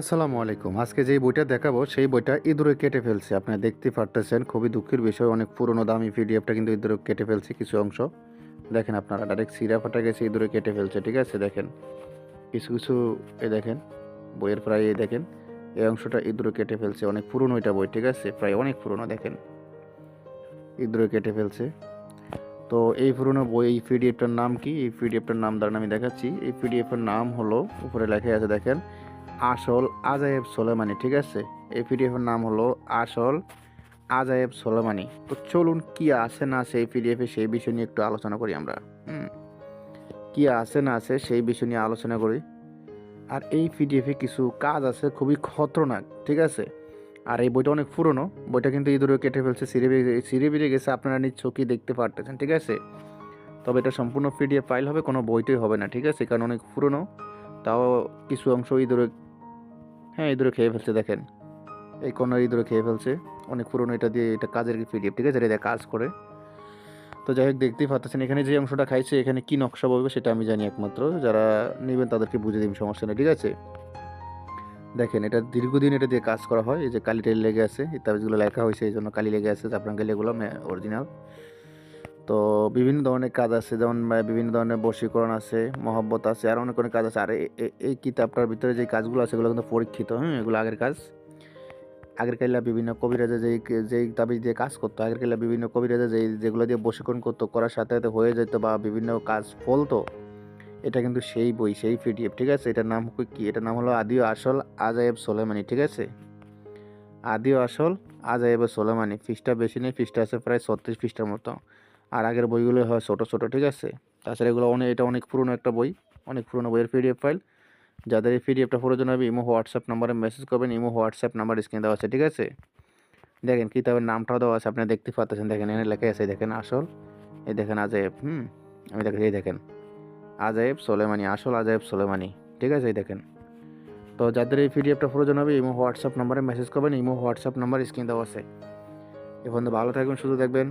আসসালামু আলাইকুম। আজকে যেই বইটা দেখাবো, সেই বইটা ইঁদুরে কেটে ফেলছে। আপনারা দেখতে পারতেছেন, খুবই দুঃখের বিষয়। অনেক পুরনো দামি পিডিএফটা কিন্তু ইঁদুরে কেটে ফেলছে কিছু অংশ। দেখেন আপনারা ডাইরেক্ট সিরা ফাটা গেছে, ইঁদুরে কেটে ফেলছে, ঠিক আছে? দেখেন, কিছু কিছু এ দেখেন, বইয়ের প্রায় এই দেখেন, এই অংশটা ইঁদুরে কেটে ফেলছে। অনেক পুরনো এটা বই, ঠিক আছে? প্রায় অনেক পুরনো, দেখেন, ইঁদুরে কেটে ফেলছে। তো এই পুরনো বই, এই পিডিএফটার নাম কি? এই পিডিএফটার নাম, দাঁড়ান আমি দেখাচ্ছি। এই পিডিএফের নাম হলো, উপরে লেখা আছে, দেখেন আসল আজায়েব সোলেমানি, ঠিক আছে? এই পিডিএফের নাম হলো আসল আজায়েব সোলেমানি। তো চলুন কি আছে না আছে এই পিডিএফে সেই বিষয় নিয়ে একটু আলোচনা করি আমরা। কি আছে না আছে সেই বিষয় নিয়ে আলোচনা করি। আর এই পিডিএফে কিছু কাজ আছে খুবই খতরনাক, ঠিক আছে? আর এই বইটা অনেক পুরনো। বইটা কিন্তু ইঁদুরে কেটে ফেলছে, সিঁড়ে সিঁড়ে বেরিয়ে গেছে, আপনারা নিজ চোখে দেখতে পারতেছেন, ঠিক আছে? তবে এটা সম্পূর্ণ পিডিএফ ফাইল হবে, কোনো বইটাই হবে না, ঠিক আছে? কারণ অনেক পুরনো। তাও কিছু অংশ ইঁদুরে হ্যাঁ ইঁদুরে খেয়ে ফেলছে, দেখেন। এই কর্নার ইঁদুরে খেয়ে ফেলছে। অনেক পুরনো এটা দিয়ে এটা কাজের পিডিএফ ঠিক আছে? এটা কাজ করে। তো যাই হোক, দেখতেই পাচ্ছেন এখানে যে অংশটা খাইছে, এখানে কি নকশা বলবে সেটা আমি জানি একমাত্র। যারা নেবেন তাদেরকে বুঝে দিন সমস্যা নেই, ঠিক আছে? দেখেন, এটা দীর্ঘদিন এটা দিয়ে কাজ করা হয়। এই যে কালি টালি লেগে আছে, এই তাবিজগুলো লেখা হয়েছে, এই জন্য কালি লেগে আছে, জাফরান কালি এগুলো অরিজিনাল তো বিভিন্ন ধরনের কাজ আছে, যেমন বিভিন্ন ধরনের বশীকরণ আছে, মহব্বত আছে, আর অনেক অনেক কাজ আছে। আর এই কিতাবটার ভিতরে যে কাজগুলো আছে, এগুলো কিন্তু পরীক্ষিত হ্যাঁ এগুলো আগের কাজ। আগের বিভিন্ন কবিরাজা যেই যেই তাবিজ দিয়ে কাজ করতো, আগের বিভিন্ন কবিরাজা যেই, যেগুলো দিয়ে বশীকরণ করতো, করার সাথে সাথে হয়ে যেত বা বিভিন্ন কাজ ফলতো, এটা কিন্তু সেই বই, সেই পিডিএফ, ঠিক আছে? এটার নাম কি? এটার নাম হলো আদিও আসল আজায়েব সোলেমানি, ঠিক আছে? আদিও আসল আজায়েব সোলেমানি ফিসটা বেশি নেই ফিসটা আছে প্রায় ছত্রিশ পৃষ্ঠার মতো। আর আগের বইগুলো হয় ছোটো ছোটো, ঠিক আছে? তাছাড়া এগুলো অনেক, এটা অনেক পুরনো একটা বই, অনেক পুরনো বইয়ের পিডিএফ ফাইল যাদের এই পিডিএফটা প্রয়োজন হবে, ইমো, হোয়াটসঅ্যাপ নাম্বারে মেসেজ করবেন, ইমো, হোয়াটসঅ্যাপ নাম্বার স্ক্রিনে দেওয়া আছে, ঠিক আছে? দেখেন কিতাবের নামটাও দেওয়া আছে, আপনি দেখতে পাচ্ছেন, দেখেন, এখানে লেখা আছে, দেখেন, আসল। এই দেখেন আজায়েব, হুম? আমি দেখেন এই দেখেন। আজায়েব সোলেমানি, আসল আজায়েব সোলেমানি, ঠিক আছে, এই দেখেন। তো যাদের এই পিডিএফটা প্রয়োজন হবে, ইমো, হোয়াটসঅ্যাপ নাম্বারে মেসেজ করবেন, ইমো, হোয়াটসঅ্যাপ নাম্বার স্ক্রিন দেওয়া আছে। এখন ভালো থাকবেন শুধু দেখবেন